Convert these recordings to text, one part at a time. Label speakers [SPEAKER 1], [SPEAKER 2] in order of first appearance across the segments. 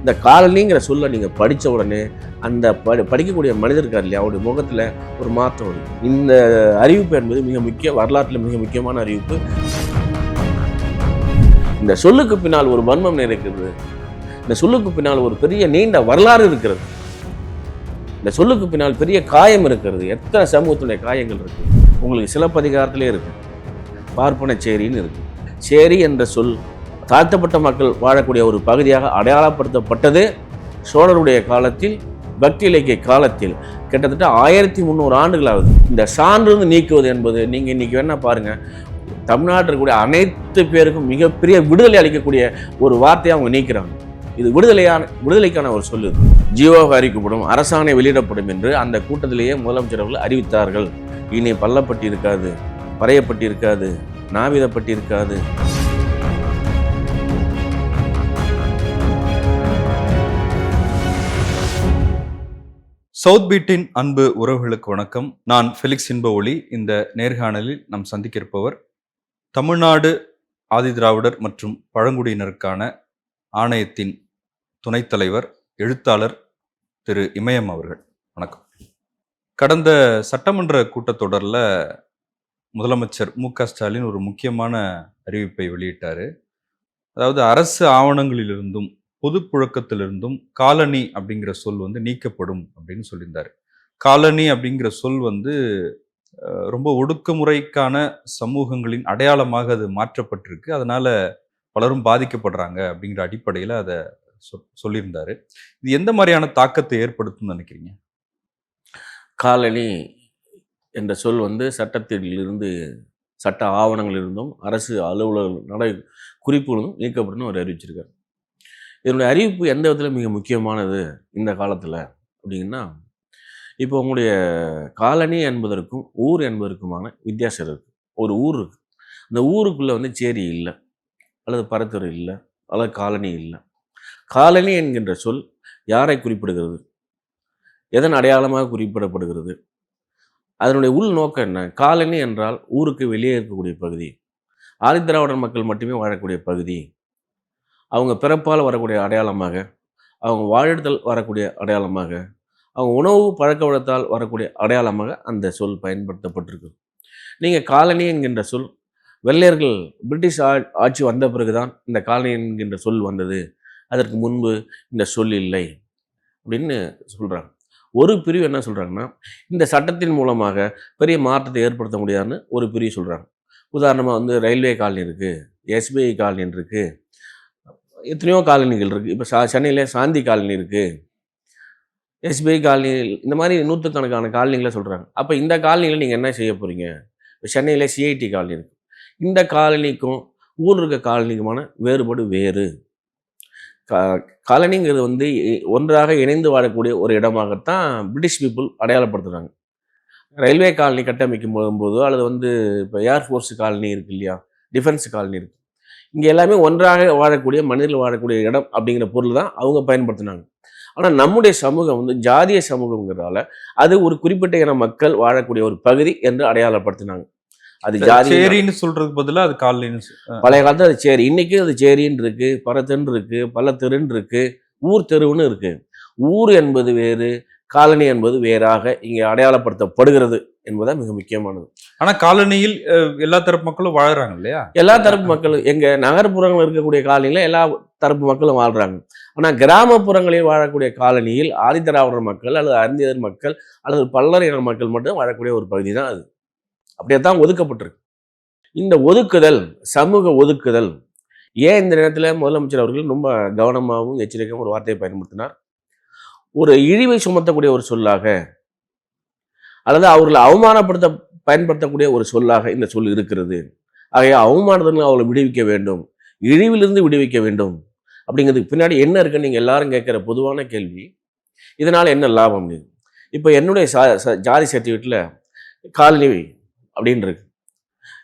[SPEAKER 1] இந்த காலனிங்கிற சொல்ல நீங்கள் படித்த உடனே அந்த படி படிக்கக்கூடிய மனிதர் இருக்கார் இல்லையா அவருடைய முகத்தில் ஒரு மாற்றம் வருது. இந்த அறிவிப்பு என்பது மிக முக்கிய வரலாற்றில் மிக முக்கியமான அறிவிப்பு. இந்த சொல்லுக்கு பின்னால் ஒரு வன்மம் இருக்கிறது இந்த சொல்லுக்கு பின்னால் ஒரு பெரிய நீண்ட வரலாறு இருக்கிறது. இந்த சொல்லுக்கு பின்னால் பெரிய காயம் இருக்கிறது. எத்தனை சமூகத்துடைய காயங்கள் இருக்கு. உங்களுக்கு சிலப்பதிகாரத்திலே இருக்கு. பார்ப்பன சேரின்னு இருக்கு. சேரி என்ற சொல் தாழ்த்தப்பட்ட மக்கள் வாழக்கூடிய ஒரு பகுதியாக அடையாளப்படுத்தப்பட்டது. சோழருடைய காலத்தில் பக்தி இலக்கிய காலத்தில் கிட்டத்தட்ட ஆயிரத்தி முந்நூறு ஆண்டுகள் இந்த சான்று நீக்குவது என்பது நீங்கள் இன்னைக்கு வேணால் பாருங்க. தமிழ்நாட்டில் இருக்கக்கூடிய அனைத்து பேருக்கும் மிகப்பெரிய விடுதலை அளிக்கக்கூடிய ஒரு வார்த்தையை அவங்க நீக்கிறாங்க. இது விடுதலையான விடுதலைக்கான ஒரு சொல்லு. ஜீவோக அறிக்கப்படும் அரசாணை வெளியிடப்படும் என்று அந்த கூட்டத்திலேயே முதலமைச்சர் அவர்கள் அறிவித்தார்கள். இனி பள்ளப்பட்டி இருக்காது பறையப்பட்டி இருக்காது நாவிதப்பட்டி இருக்காது.
[SPEAKER 2] சவுத் பீட்டின் அன்பு உறவுகளுக்கு வணக்கம். நான் ஃபெலிக்ஸ் இன்ப ஒளி இந்த நேர்காணலில் நாம் சந்திக்க இருப்பவர் தமிழ்நாடு ஆதிதிராவிடர் மற்றும் பழங்குடியினருக்கான ஆணையத்தின் துணைத் தலைவர் எழுத்தாளர் திரு இமயம் அவர்கள். வணக்கம். கடந்த சட்டமன்ற கூட்டத்தொடரில் முதலமைச்சர் மு க ஸ்டாலின் ஒரு முக்கியமான அறிவிப்பை வெளியிட்டார். அதாவது அரசு ஆவணங்களிலிருந்தும் பொது புழக்கத்திலிருந்தும் காலனி அப்படிங்கிற சொல் வந்து நீக்கப்படும் அப்படின்னு சொல்லியிருந்தார். காலனி அப்படிங்கிற சொல் வந்து ரொம்ப ஒடுக்குமுறைக்கான சமூகங்களின் அடையாளமாக அது மாற்றப்பட்டிருக்கு. அதனால பலரும் பாதிக்கப்படுறாங்க அப்படிங்கிற அடிப்படையில் அதை சொ- சொல்லியிருந்தாரு. இது எந்த மாதிரியான தாக்கத்தை ஏற்படுத்தும்னு நினைக்கிறீங்க?
[SPEAKER 1] காலனி என்ற சொல் வந்து சட்டத்திலிருந்து சட்ட ஆவணங்களிலிருந்தும் அரசு அலுவலர் நட குறிப்புகளும் நீக்கப்படும் அவர் அறிவிச்சிருக்கார். இதனுடைய அறிவிப்பு எந்த விதத்தில் மிக முக்கியமானது இந்த காலத்தில் அப்படின்னா இப்போ உங்களுடைய காலனி என்பதற்கும் ஊர் என்பதற்குமான வித்தியாசம் இருக்குது ஒரு ஊர் இருக்குது அந்த ஊருக்குள்ளே வந்து சேரி இல்லை அல்லது பரத்துறை இல்லை அல்லது காலனி இல்லை. காலனி என்கின்ற சொல் யாரை குறிப்பிடுகிறது? எதன் அடையாளமாக குறிப்பிடப்படுகிறது? அதனுடைய உள் நோக்கம் என்ன? காலனி என்றால் ஊருக்கு வெளியே இருக்கக்கூடிய பகுதி. ஆதித்திராவிடர் மக்கள் மட்டுமே வாழக்கூடிய பகுதி. அவங்க பிறப்பால் வரக்கூடிய அடையாளமாக அவங்க வாழிடத்தில் வரக்கூடிய அடையாளமாக அவங்க உணவு பழக்க வழக்கத்தால் வரக்கூடிய அடையாளமாக அந்த சொல் பயன்படுத்தப்பட்டிருக்கு நீங்கள் காலனி என்கின்ற சொல் வெள்ளையர்கள் பிரிட்டிஷ் ஆட்சி வந்த பிறகுதான் இந்த காலனி என்கின்ற சொல் வந்தது. அதற்கு முன்பு இந்த சொல் இல்லை அப்படின்னு சொல்கிறாங்க ஒரு பிரிவு என்ன சொல்கிறாங்கன்னா இந்த சட்டத்தின் மூலமாக பெரிய மாற்றத்தை ஏற்படுத்த முடியாதுன்னு ஒரு பிரிவு சொல்கிறாங்க உதாரணமாக வந்து ரயில்வே காலனி இருக்குது எஸ்பிஐ காலனி இருக்குது எத்தனையோ காலனிகள் இருக்குது இப்போ சா சென்னையிலே சாந்தி காலனி இருக்குது எஸ்பிஐ காலனி இந்த மாதிரி நூற்றுக்கணக்கான காலனிகளை சொல்கிறாங்க அப்போ இந்த காலனியில் நீங்கள் என்ன செய்ய போகிறீங்க இப்போ சென்னையில் சிஐடி காலனி இருக்குது இந்த காலனிக்கும் ஊரில் இருக்க காலனிக்குமான வேறுபாடு வேறு. காலனிங்கிறது வந்து ஒன்றாக இணைந்து வாழக்கூடிய ஒரு இடமாகத்தான் பிரிட்டிஷ் பீப்புள் அடையாளப்படுத்துகிறாங்க ரயில்வே காலனி கட்டமைக்கும் போகும்போதோ அல்லது வந்து இப்போ ஏர்ஃபோர்ஸ் காலனி இருக்கு இல்லையா? டிஃபென்ஸ் காலனி இருக்கு. இங்கே எல்லாமே ஒன்றாக வாழக்கூடிய மனிதர்கள் வாழக்கூடிய இடம் அப்படிங்கிற பொருள் தான் அவங்க பயன்படுத்தினாங்க. ஆனால் நம்முடைய சமூகம் வந்து ஜாதிய சமூகங்கிறதால அது ஒரு குறிப்பிட்ட இன மக்கள் வாழக்கூடிய ஒரு பகுதி என்று அடையாளப்படுத்தினாங்க. அது ஜாதி
[SPEAKER 2] சேரின்னு சொல்றதுக்கு பதிலா அது காலனின்னு
[SPEAKER 1] பழைய காலத்துல அது சேரி. இன்னைக்கு அது சேரின்னு இருக்கு. பரத்தென்று இருக்கு. பள்ளத்தெருன்னு இருக்கு. ஊர் தெருவுன்னு இருக்கு. ஊர் என்பது வேறு காலனி என்பது வேறாக இங்கே அடையாளப்படுத்தப்படுகிறது. என்பதுதான் மிக முக்கியமானது.
[SPEAKER 2] ஆனா காலனியில் எல்லா தரப்பு மக்களும் வாழறாங்க இல்லையா?
[SPEAKER 1] எல்லா தரப்பு மக்களும் எங்க நகர்ப்புறங்கள் இருக்கக்கூடிய காலனியில் எல்லா தரப்பு மக்களும் வாழ்றாங்க. ஆனா கிராமப்புறங்களில் வாழக்கூடிய காலனியில் ஆதிதிராவிடர் மக்கள் அல்லது அருந்தியர் மக்கள் அல்லது பல்லர் இன மக்கள் மட்டும் வாழக்கூடிய ஒரு பகுதி தான் அது. அப்படியே தான் ஒதுக்கப்பட்டிருக்கு. இந்த ஒதுக்குதல் சமூக ஒதுக்குதல் ஏன் இந்த நேரத்தில் முதலமைச்சர் அவர்கள் ரொம்ப கவனமாகவும் எச்சரிக்கையாகவும் ஒரு வார்த்தையை பயன்படுத்தினார்? ஒரு இழிவை சுமத்தக்கூடிய ஒரு சொல்லாக அல்லது அவர்களை அவமானப்படுத்த பயன்படுத்தக்கூடிய ஒரு சொல்லாக இந்த சொல் இருக்கிறது. ஆகைய அவமானத்திலிருந்து அவளை விடுவிக்க வேண்டும். இழிவிலிருந்து விடுவிக்க வேண்டும். அப்படிங்கிறதுக்கு பின்னாடி என்ன இருக்குன்னு நீங்கள் எல்லாரும் கேட்குற பொதுவான கேள்வி. இதனால் என்ன லாபம் நீ இப்போ என்னுடைய சா ச- ஜாதி சர்டிஃபிகேட்டில் காலனி அப்படின்னு இருக்கு.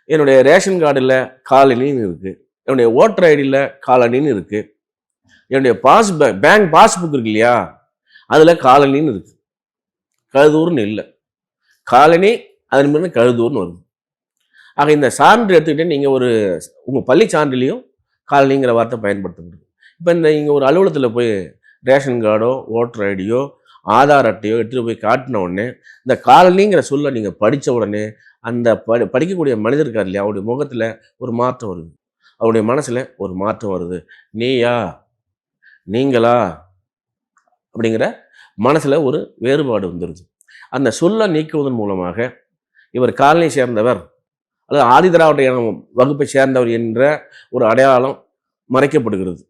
[SPEAKER 1] என்னுடைய ரேஷன் கார்டில் காலனின்னு இருக்குது என்னுடைய ஓட்டர் ஐடியில் காலனின்னு இருக்குது என்னுடைய பாஸ் பேங்க் பாஸ்புக் இருக்கு இல்லையா? அதில் காலனின்னு இருக்குது கழுதூர்னு இல்லை. காலனி அதன் பிறகு கழுதூர்னு வருது. ஆக இந்த சான்று எடுத்துக்கிட்டே நீங்கள் ஒரு உங்கள் பள்ளி சான்றிலையும் காலனிங்கிற வார்த்தை பயன்படுத்த முடியும் இப்போ இந்த இங்கே ஒரு அலுவலகத்தில் போய் ரேஷன் கார்டோ ஓட்டர் ஐடியோ ஆதார் அட்டையோ எடுத்துகிட்டு போய் காட்டின உடனே இந்த காலனிங்கிற சொல்ல நீங்கள் படித்த உடனே அந்த படி படிக்கக்கூடிய மனிதர் இருக்கார் இல்லையா அவருடைய முகத்தில் ஒரு மாற்றம் வருது. அவருடைய மனசில் ஒரு மாற்றம் வருது. நீயா? நீங்களா? அப்படிங்கிற மனசில் ஒரு வேறுபாடு வந்துடுது அந்த சொல்லை நீக்குவதன் மூலமாக இவர் காலனி சேர்ந்தவர் அல்லது ஆதிதிராவிட வகுப்பை சேர்ந்தவர் என்ற ஒரு அடையாளம் மறைக்கப்படுகிறது.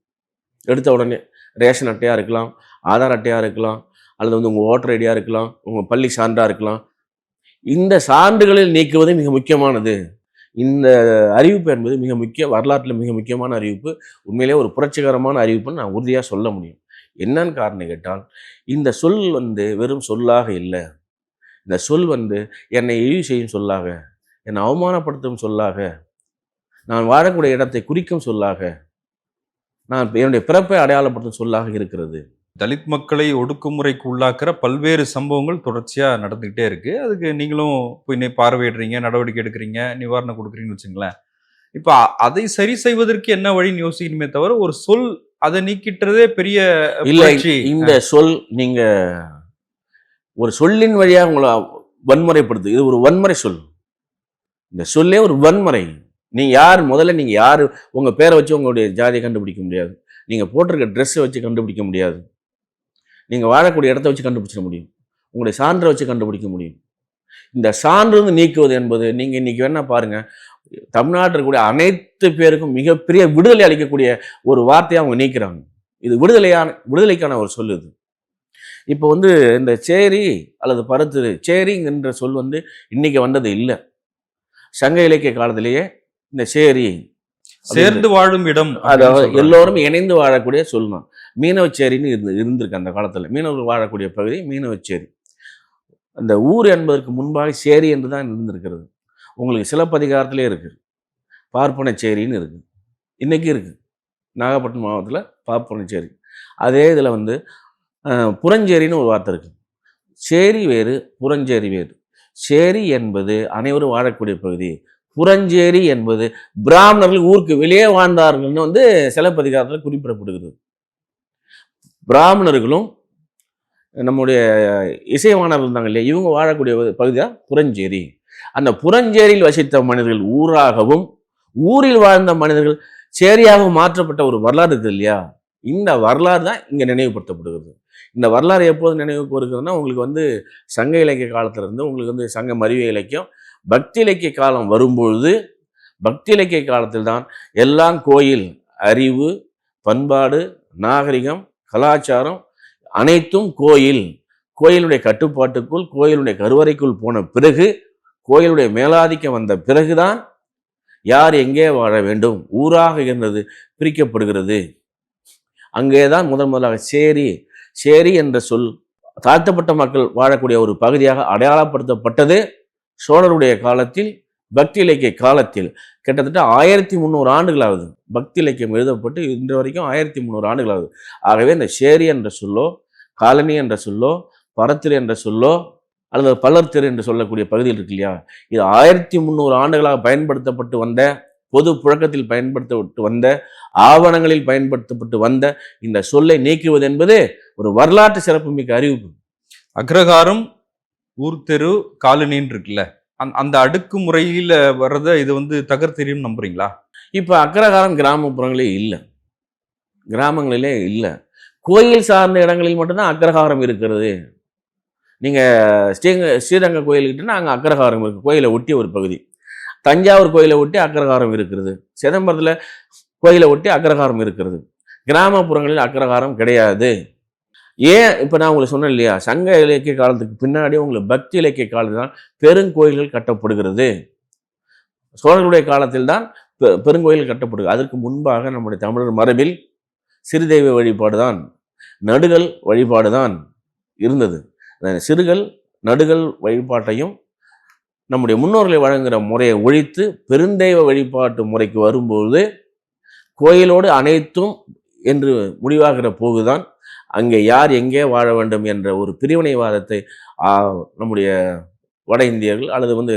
[SPEAKER 1] எடுத்த உடனே ரேஷன் அட்டையாக இருக்கலாம் ஆதார் அட்டையாக இருக்கலாம் அல்லது வந்து உங்கள் ஓட்டர் ஐடியாக இருக்கலாம் உங்கள் பள்ளி சான்றாக இருக்கலாம். இந்த சான்றுகளில் நீக்குவது மிக முக்கியமானது. இந்த அறிவிப்பு என்பது மிக முக்கிய வரலாற்றில் மிக முக்கியமான அறிவிப்பு. உண்மையிலே ஒரு புரட்சிகரமான அறிவிப்புன்னு நான் உறுதியாக சொல்ல முடியும். என்னன்னு காரணம் கேட்டால் இந்த சொல் வந்து வெறும் சொல்லாக இல்லை. இந்த சொல் வந்து என்னை இழிவு செய்யும் சொல்லாக என்னை அவமானப்படுத்தும் சொல்லாக நான் வாழக்கூடிய இடத்தை குறிக்கும் சொல்லாக நான் என்னுடைய பிறப்பை அடையாளப்படுத்தும் சொல்லாக இருக்கிறது.
[SPEAKER 2] தலித் மக்களை ஒடுக்குமுறைக்கு உள்ளாக்குற பல்வேறு சம்பவங்கள் தொடர்ச்சியா நடந்துகிட்டே இருக்கு. அதுக்கு நீங்களும் போய் நே- பார்வையிடுறீங்க நடவடிக்கை எடுக்கிறீங்க நிவாரணம் கொடுக்குறீங்கன்னு வச்சுங்களேன். இப்ப அதை சரி செய்வதற்கு என்ன வழின்னு யோசிக்கணுமே தவிர ஒரு சொல் அதை நீக்கிட்டதே பெரிய
[SPEAKER 1] இல்லை. இந்த சொல் நீங்க ஒரு சொல்லின் வழியாக உங்களை வன்முறைப்படுத்து. இது ஒரு வன்முறை சொல். இந்த சொல்லே ஒரு வன்முறை. நீங்கள் யார்? முதல்ல நீங்கள் யார்? உங்கள் பேரை வச்சு உங்களுடைய ஜாதியை கண்டுபிடிக்க முடியாது. நீங்கள் போட்டிருக்க ட்ரெஸ்ஸை வச்சு கண்டுபிடிக்க முடியாது. நீங்கள் வாழக்கூடிய இடத்த வச்சு கண்டுபிடிச்சிட முடியும். உங்களுடைய சான்றை வச்சு கண்டுபிடிக்க முடியும். இந்த சான்று வந்து நீக்குவது என்பது நீங்கள் இன்னைக்கு வேணால் பாருங்கள் தமிழ்நாட்டில் இருக்கக்கூடிய அனைத்து பேருக்கும் மிகப்பெரிய விடுதலை அளிக்கக்கூடிய ஒரு வார்த்தையை அவங்க நீக்கிறாங்க. இது விடுதலையான விடுதலைக்கான ஒரு சொல் இது. இப்போ வந்து இந்த சேரி அல்லது பருத்து சேரிங்கிற சொல் வந்து இன்னைக்கு வந்தது இல்லை. சங்க இலக்கிய காலத்திலேயே இந்த சேரி
[SPEAKER 2] சேர்ந்து வாழும் இடம்
[SPEAKER 1] அதாவது. எல்லோரும் இணைந்து வாழக்கூடிய சொல் தான். மீனவச்சேரின்னு இருந்து இருந்திருக்கு அந்த காலத்தில். மீனவர்கள் வாழக்கூடிய பகுதி மீனவச்சேரி அந்த ஊர் என்பதற்கு முன்பாக சேரி என்று தான் இருந்திருக்கிறது. உங்களுக்கு சிலப்பதிகாரத்திலே இருக்கு. பார்ப்பனச்சேரின்னு இருக்கு. இன்னைக்கு இருக்கு. நாகப்பட்டினம் மாவட்டத்தில் பார்ப்பனச்சேரி அதே இதில் வந்து புறஞ்சேரின்னு ஒரு வார்த்தை இருக்கு. சேரி வேறு புறஞ்சேரி வேறு. சேரி என்பது அனைவரும் வாழக்கூடிய பகுதி. புறஞ்சேரி என்பது பிராமணர்கள் ஊருக்கு வெளியே வாழ்ந்தார்கள்னு வந்து சிலப்பதிகாரத்தில் குறிப்பிடப்படுகிறது. பிராமணர்களும் நம்முடைய இசைவாணர்கள் இருந்தாங்க இல்லையா இவங்க வாழக்கூடிய பகுதி தான் புறஞ்சேரி. அந்த புறஞ்சேரியில் வசித்த மனிதர்கள் ஊராகவும் ஊரில் வாழ்ந்த மனிதர்கள் சேரியாக மாற்றப்பட்ட ஒரு வரலாறு இருக்குது இல்லையா? இந்த வரலாறு தான் இங்கே நினைவுபடுத்தப்படுகிறது. இந்த வரலாறு எப்போது நினைவுக்கு வருகிறதுனா உங்களுக்கு வந்து சங்க இலக்கிய காலத்திலிருந்து உங்களுக்கு வந்து சங்க மறிவு இலக்கியம் பக்தி இலக்கிய காலம் வரும்பொழுது பக்தி இலக்கிய காலத்தில் தான் எல்லாம் கோயில் அறிவு பண்பாடு நாகரிகம் கலாச்சாரம் அனைத்தும் கோயில். கோயிலுடைய கட்டுப்பாட்டுக்குள் கோயிலுடைய கருவறைக்குள் போன பிறகு கோயிலுடைய மேலாதிக்கம் வந்த பிறகுதான் யார் எங்கே வாழ வேண்டும் ஊராக இருந்தது பிரிக்கப்படுகிறது. அங்கே தான் முதன் முதலாக சேரி சேரி என்ற சொல் தாழ்த்தப்பட்ட மக்கள் வாழக்கூடிய ஒரு பகுதியாக அடையாளப்படுத்தப்பட்டது. சோழருடைய காலத்தில் பக்தி இலக்கிய காலத்தில் கிட்டத்தட்ட ஆயிரத்தி முந்நூறு ஆண்டுகளாவது பக்தி இலக்கியம் எழுதப்பட்டு இன்று வரைக்கும் ஆயிரத்தி முந்நூறு ஆண்டுகளாவது. ஆகவே இந்த சேரி என்ற சொல்லோ காலனி என்ற சொல்லோ பரத்திரு என்ற சொல்லோ அல்லது பல்லர்த்திரு என்று சொல்லக்கூடிய பகுதியில் இருக்கு இல்லையா? இது ஆயிரத்தி முந்நூறு ஆண்டுகளாக பயன்படுத்தப்பட்டு வந்த பொது புழக்கத்தில் பயன்படுத்தப்பட்டு வந்த ஆவணங்களில் பயன்படுத்தப்பட்டு வந்த இந்த சொல்லை நீக்குவது என்பது ஒரு வரலாற்று சிறப்புமிக்க அறிவிப்பு.
[SPEAKER 2] அக்ரஹாரம் ஊர் தெரு காலனின்னு இருக்குல்ல. அந்த- அந்த அடுக்கு முறையில வர்றத இது வந்து தகர்த்தெறியும் நம்புறீங்களா?
[SPEAKER 1] இப்போ அக்ரஹாரம் கிராமப்புறங்களே இல்லை. கிராமங்களிலே இல்லை. கோயில் சார்ந்த இடங்களில் மட்டும்தான் அக்ரஹாரம் இருக்கிறது. நீங்கள் ஸ்ரீங்க ஸ்ரீரங்க கோயிலுக்கிட்டனா அங்கே அக்ரஹாரம் இருக்குது கோயிலை ஒட்டி ஒரு பகுதி. தஞ்சாவூர் கோயிலை ஒட்டி அக்ரகாரம் இருக்கிறது. சிதம்பரத்தில் கோயிலை ஒட்டி அக்ரகாரம் இருக்கிறது. கிராமப்புறங்களில் அக்ரகாரம் கிடையாது. ஏன்? இப்போ நான் உங்களுக்கு சொன்னேன் இல்லையா? சங்க இலக்கிய காலத்துக்கு பின்னாடி உங்களுக்கு பக்தி இலக்கிய காலத்தில் தான் பெருங்கோயில்கள் கட்டப்படுகிறது. சோழர்களுடைய காலத்தில் தான் பெ- பெருங்கோயில் கட்டப்படுகிறது. அதற்கு முன்பாக நம்முடைய தமிழர் மரபில் சிறுதெய்வ வழிபாடு தான் நடுகள் வழிபாடு தான் இருந்தது. சிறுகள் நடுகள் வழிபாட்டையும் நம்முடைய முன்னோர்களை வழங்குகிற முறையை ஒழித்து பெருந்தெய்வ வழிபாட்டு முறைக்கு வரும்போது கோயிலோடு அனைத்தும் என்று முடிவாகிற போகுதான் அங்கே யார் எங்கே வாழ வேண்டும் என்ற ஒரு பிரிவினைவாதத்தை நம்முடைய வட இந்தியர்கள் அல்லது வந்து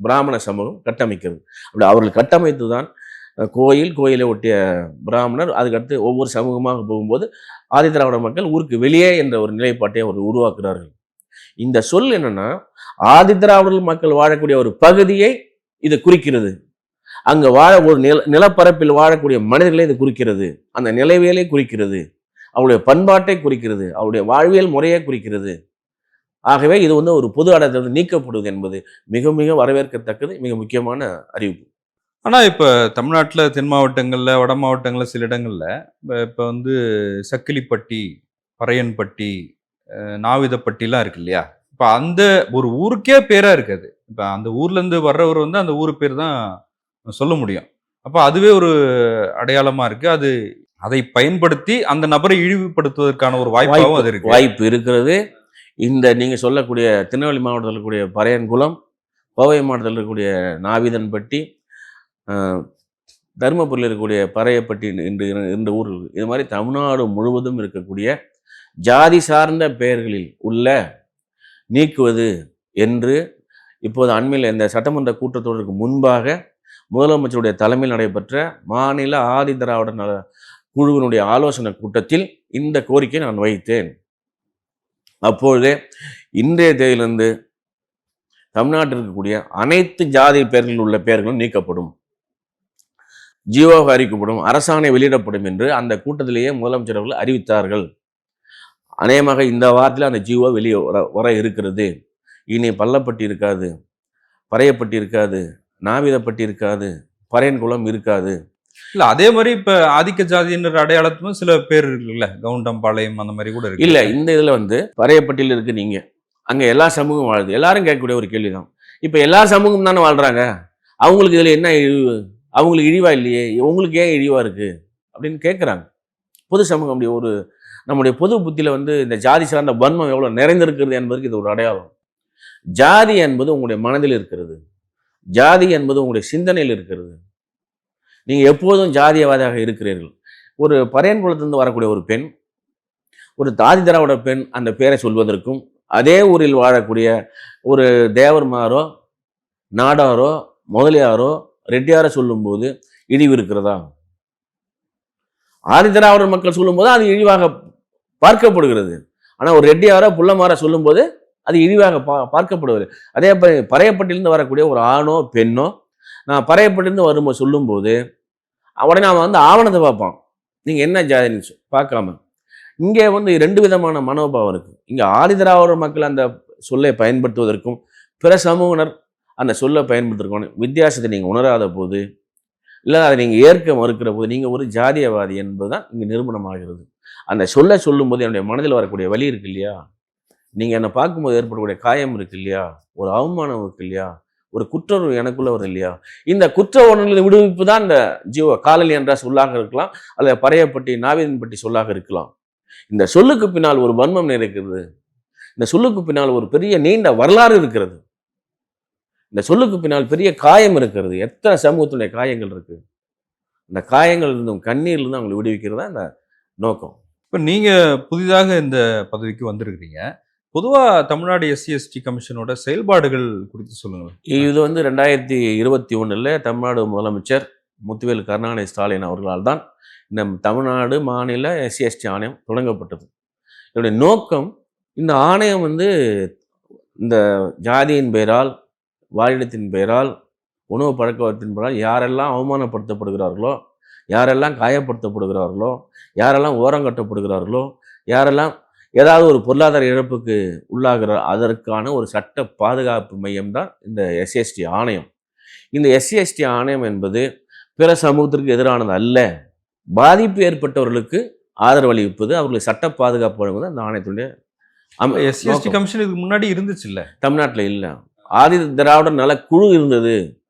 [SPEAKER 1] பிராமண சமூகம் கட்டமைக்கிறது. அப்படி அவர்கள் கட்டமைத்து தான் கோயில் கோயிலை ஒட்டிய பிராமணர் அதுக்கடுத்து ஒவ்வொரு சமூகமாக போகும்போது ஆதிதிராவிட மக்கள் ஊருக்கு வெளியே என்ற ஒரு நிலைப்பாட்டை அவர் உருவாக்குறார்கள் இந்த சொல் என்னன்னா ஆதிதிராவிடர் மக்கள் வாழக்கூடிய ஒரு பகுதியை இது குறிக்கிறது. அங்க வாழ ஒரு நில நிலப்பரப்பில் வாழக்கூடிய மனிதர்களை இது குறிக்கிறது. அந்த நிலவியலை குறிக்கிறது. அவருடைய பண்பாட்டை குறிக்கிறது. அவருடைய வாழ்வியல் முறையை குறிக்கிறது. ஆகவே இது வந்து ஒரு பொது அடத்திலிருந்து நீக்கப்படுவது என்பது மிக மிக வரவேற்கத்தக்கது மிக முக்கியமான அறிவிப்பு.
[SPEAKER 2] ஆனால் இப்போ தமிழ்நாட்டில் தென் மாவட்டங்களில் வட மாவட்டங்களில் சில இடங்களில் இப்போ இப்போ வந்து சக்கிலிப்பட்டி பறையன்பட்டி நாவிதப்பட்டிலாம் இருக்கு இல்லையா? இப்ப அந்த ஒரு ஊருக்கே பேரா இருக்காது. இப்ப அந்த ஊர்ல இருந்து வர்றவர் வந்து அந்த ஊர் பேர் தான் சொல்ல முடியும். அப்ப அதுவே ஒரு அடையாளமா இருக்கு. அது அதை பயன்படுத்தி அந்த நபரை இழிவுபடுத்துவதற்கான ஒரு வாய்ப்பாகவும் அது இருக்கு.
[SPEAKER 1] வாய்ப்பு இருக்கிறது. இந்த நீங்க சொல்லக்கூடிய திருநெல்வேலி மாவட்டத்தில் இருக்கக்கூடிய பறையன்குளம் கோவை மாவட்டத்தில் இருக்கக்கூடிய நாவிதன்பட்டி தருமபுரியில் இருக்கக்கூடிய பறையப்பட்டி என்று இரண்டு ஊர் இருக்கு. இது மாதிரி தமிழ்நாடு முழுவதும் இருக்கக்கூடிய ஜாதி சார்ந்த பெயர்களில் உள்ள நீக்குவது என்று இப்போது அண்மையில் இந்த சட்டமன்ற கூட்டத்தொடருக்கு முன்பாக முதலமைச்சருடைய தலைமையில் நடைபெற்ற மாநில ஆதி திராவிட நல குழுவினுடைய ஆலோசனை கூட்டத்தில் இந்த கோரிக்கை நான் வைத்தேன். அப்பொழுதே இன்றைய தேதியிலிருந்து தமிழ்நாட்டில் இருக்கக்கூடிய அனைத்து ஜாதி பெயர்களில் உள்ள பெயர்களும் நீக்கப்படும். ஜீவோக அறிவிக்கப்படும் அரசாணை வெளியிடப்படும் என்று அந்த கூட்டத்திலேயே முதலமைச்சர் அவர்கள் அறிவித்தார்கள். அநேகமாக இந்த வாரத்தில் அந்த ஜீவோ வெளியே வர வர இருக்கிறது. இனி பள்ளப்பட்டி இருக்காது பறையப்பட்டி இருக்காது நாவிதப்பட்டி இருக்காது பறையன்குளம் இருக்காது.
[SPEAKER 2] இல்ல அதே மாதிரி இப்ப ஆதிக்க ஜாதியினர் அடையாளத்தும் சில பேர் இருக்குல்ல கவுண்டம்பாளையம் அந்த மாதிரி கூட இருக்கு.
[SPEAKER 1] இல்ல இந்த இதுல வந்து பறையப்பட்டியில் இருக்கு நீங்க. அங்க எல்லா சமூகம் வாழுது. எல்லாரும் கேட்கக்கூடிய ஒரு கேள்விதான். இப்ப எல்லா சமூகம் தானே வாழ்றாங்க? அவங்களுக்கு இதுல என்ன இழிவு? அவங்களுக்கு இழிவா இல்லையே? உங்களுக்கு ஏன் இழிவா இருக்கு? அப்படின்னு கேட்குறாங்க பொது சமூகம் அப்படி ஒரு நம்முடைய பொது புத்தியில் வந்து இந்த ஜாதி சார்ந்த வன்மம் எவ்வளோ நிறைந்திருக்கிறது என்பதற்கு இது ஒரு அடையாளம். ஜாதி என்பது உங்களுடைய மனதில் இருக்கிறது. ஜாதி என்பது உங்களுடைய சிந்தனையில் இருக்கிறது. நீங்கள் எப்போதும் ஜாதியவாதியாக இருக்கிறீர்கள். ஒரு பறையன் குலத்திலிருந்து வரக்கூடிய ஒரு பெண் ஒரு தாதி திராவிட பெண் அந்த பேரை சொல்வதற்கும் அதே ஊரில் வாழக்கூடிய ஒரு தேவர்மாரோ நாடாரோ முதலியாரோ ரெட்டியாரோ சொல்லும்போது இழிவு இருக்கிறதா? ஆதி திராவிடர் மக்கள் சொல்லும்போது அது இழிவாக பார்க்கப்படுகிறது. ஆனால் ஒரு ரெட்டியாரோ புள்ளமாரா சொல்லும்போது அது இழிவாக பா பார்க்கப்படுவது. அதே மாதிரி பறையப்பட்டிலிருந்து வரக்கூடிய ஒரு ஆணோ பெண்ணோ நான் பறையப்பட்டிலிருந்து வரும்போது சொல்லும்போது உடனே அவன் வந்து ஆவணத்தை பார்ப்பான். நீங்கள் என்ன ஜாதின்னு சொ- பார்க்காம. இங்கே வந்து ரெண்டு விதமான மனோபாவம் இருக்குது இங்கே ஆதிதிராவிடர் மக்கள் அந்த சொல்லை பயன்படுத்துவதற்கும் பிற சமூகனர் அந்த சொல்லை பயன்படுத்துவதற்கும் வித்தியாசத்தை நீங்கள் உணராத போது இல்லை அதை நீங்கள் ஏற்க மறுக்கிற போது நீங்கள் ஒரு ஜாதியவாதி என்பதுதான் இங்கே நிரூபணமாகிறது. அந்த சொல்லை சொல்லும்போது என்னுடைய மனதில் வரக்கூடிய வழி இருக்கு இல்லையா? நீங்கள் என்னை பார்க்கும்போது ஏற்படக்கூடிய காயம் இருக்கு இல்லையா? ஒரு அவமானம் இருக்கு இல்லையா? ஒரு குற்றவுணர்வு எனக்குள்ள வரும் இல்லையா? இந்த குற்ற உணர்வு விடுவிப்பு தான் இந்த ஜீவ காலனி என்ற சொல்லாக இருக்கலாம் அல்லது பறையப்பட்டி நாவிதன்பட்டி சொல்லாக இருக்கலாம். இந்த சொல்லுக்கு பின்னால் ஒரு வன்மம் இருக்கிறது இந்த சொல்லுக்கு பின்னால் ஒரு பெரிய நீண்ட வரலாறு இருக்கிறது. இந்த சொல்லுக்கு பின்னால் பெரிய காயம் இருக்கிறது. எத்தனை சமூகத்துடைய காயங்கள் இருக்கு? அந்த காயங்கள் இருந்தும் கண்ணீர்லேருந்து அவங்களை விடுவிக்கிறது தான் இந்த நோக்கம்.
[SPEAKER 2] இப்போ நீங்கள் புதிதாக இந்த பதவிக்கு வந்திருக்கிறீங்க. பொதுவாக தமிழ்நாடு எஸ்சி எஸ்டி கமிஷனோட செயல்பாடுகள் குறித்து சொல்லுங்கள்
[SPEAKER 1] இது வந்து ரெண்டாயிரத்தி இருபத்தி ஒன்றில் தமிழ்நாடு முதலமைச்சர் முத்துவேல் கருணாநிதி ஸ்டாலின் அவர்களால் தான் இந்த தமிழ்நாடு மாநில எஸ்சி எஸ்டி ஆணையம் தொடங்கப்பட்டது. இதனுடைய நோக்கம் இந்த ஆணையம் வந்து இந்த ஜாதியின் பெயரால் வாழிடத்தின் பெயரால் உணவு பழக்கத்தின் பெயரால் யாரெல்லாம் அவமானப்படுத்தப்படுகிறார்களோ யாரெல்லாம் காயப்படுத்தப்படுகிறார்களோ யாரெல்லாம் ஓரங்கட்டப்படுகிறார்களோ யாரெல்லாம் ஏதாவது ஒரு பொருளாதார இழப்புக்கு உள்ளாகிற அதற்கான ஒரு சட்ட பாதுகாப்பு மையம் தான் இந்த எஸ்சிஎஸ்டி ஆணையம். இந்த எஸ்சிஎஸ்டி ஆணையம் என்பது பிற சமூகத்திற்கு எதிரானது அல்ல. பாதிப்பு ஏற்பட்டவர்களுக்கு ஆதரவு அளிப்பது அவர்களுக்கு சட்ட பாதுகாப்பு வழங்குவது அந்த ஆணையத்துடைய அம-
[SPEAKER 2] எஸ்சி எஸ்டி
[SPEAKER 1] நோக்கம்.
[SPEAKER 2] கமிஷன் இதுக்கு முன்னாடி இருந்துச்சு இல்ல?
[SPEAKER 1] தமிழ்நாட்டில் இல்லை. ஆதி திராவிடர் நல குழு இருந்தது.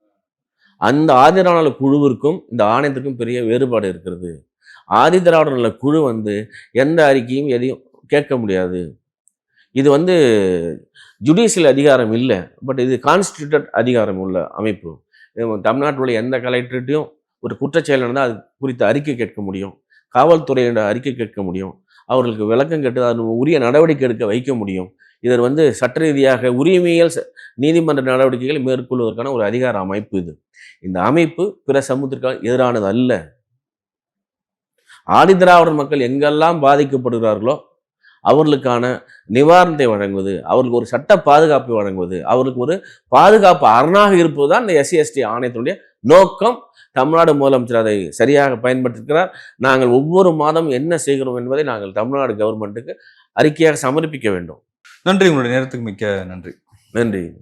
[SPEAKER 1] அந்த ஆதி திராவிட நல குழுவிற்கும் இந்த ஆணையத்திற்கும் பெரிய வேறுபாடு இருக்கிறது. ஆதி நல குழு வந்து எந்த அறிக்கையும் எதையும் கேட்க முடியாது. இது வந்து ஜுடிஷியல் அதிகாரம் இல்லை பட் இது கான்ஸ்டியூட்டட் அதிகாரம் உள்ள அமைப்பு. இது தமிழ்நாட்டில் எந்த கலெக்டரேட்டையும் ஒரு குற்றச்செயல் நடந்தால் அது குறித்த அறிக்கை கேட்க முடியும். காவல்துறையிட அறிக்கை கேட்க முடியும். அவர்களுக்கு விளக்கம் கேட்டு அது உரிய நடவடிக்கை எடுக்க வைக்க முடியும். இதர் வந்து சட்ட ரீதியாக உரிமையியல் நீதிமன்ற நடவடிக்கைகளை மேற்கொள்வதற்கான ஒரு அதிகார அமைப்பு இது. இந்த அமைப்பு பிற சமூகத்திற்கு எதிரானது அல்ல. ஆதிதிராவிடர் மக்கள் எங்கெல்லாம் பாதிக்கப்படுகிறார்களோ அவர்களுக்கான நிவாரணத்தை வழங்குவது அவர்களுக்கு ஒரு சட்ட பாதுகாப்பை வழங்குவது அவர்களுக்கு ஒரு பாதுகாப்பு அரணாக இருப்பது தான் இந்த எஸ்சி எஸ்டி ஆணையத்தினுடைய நோக்கம். தமிழ்நாடு முதலமைச்சர் அதை சரியாக பயன்படுத்திருக்கிறார் நாங்கள் ஒவ்வொரு மாதம் என்ன செய்கிறோம் என்பதை நாங்கள் தமிழ்நாடு கவர்மெண்ட்டுக்கு அறிக்கையாக சமர்ப்பிக்க வேண்டும்.
[SPEAKER 2] நன்றி. உங்களுடைய நேரத்துக்கு மிக்க நன்றி.
[SPEAKER 1] நன்றி.